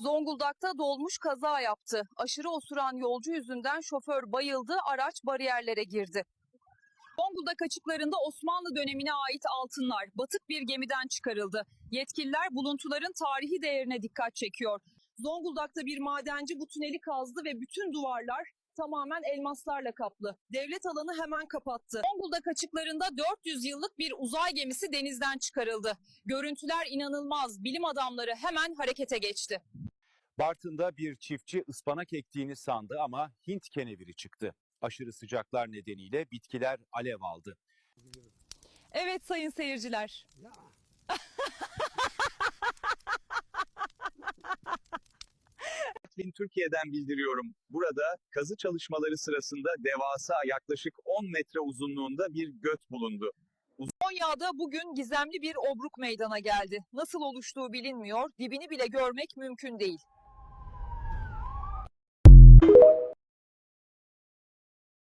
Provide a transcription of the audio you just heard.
Zonguldak'ta dolmuş kaza yaptı. Aşırı osuran yolcu yüzünden şoför bayıldı, araç bariyerlere girdi. Zonguldak açıklarında Osmanlı dönemine ait altınlar batık bir gemiden çıkarıldı. Yetkililer buluntuların tarihi değerine dikkat çekiyor. Zonguldak'ta bir madenci bu tüneli kazdı ve bütün duvarlar tamamen elmaslarla kaplı. Devlet alanı hemen kapattı. Zonguldak açıklarında 400 yıllık bir uzay gemisi denizden çıkarıldı. Görüntüler inanılmaz. Bilim adamları hemen harekete geçti. Bartın'da bir çiftçi ıspanak ektiğini sandı ama Hint keneviri çıktı. Aşırı sıcaklar nedeniyle bitkiler alev aldı. Evet sayın seyirciler. Artvin Türkiye'den bildiriyorum. Burada kazı çalışmaları sırasında devasa yaklaşık 10 metre uzunluğunda bir göt bulundu. Konya'da bugün gizemli bir obruk meydana geldi. Nasıl oluştuğu bilinmiyor, dibini bile görmek mümkün değil.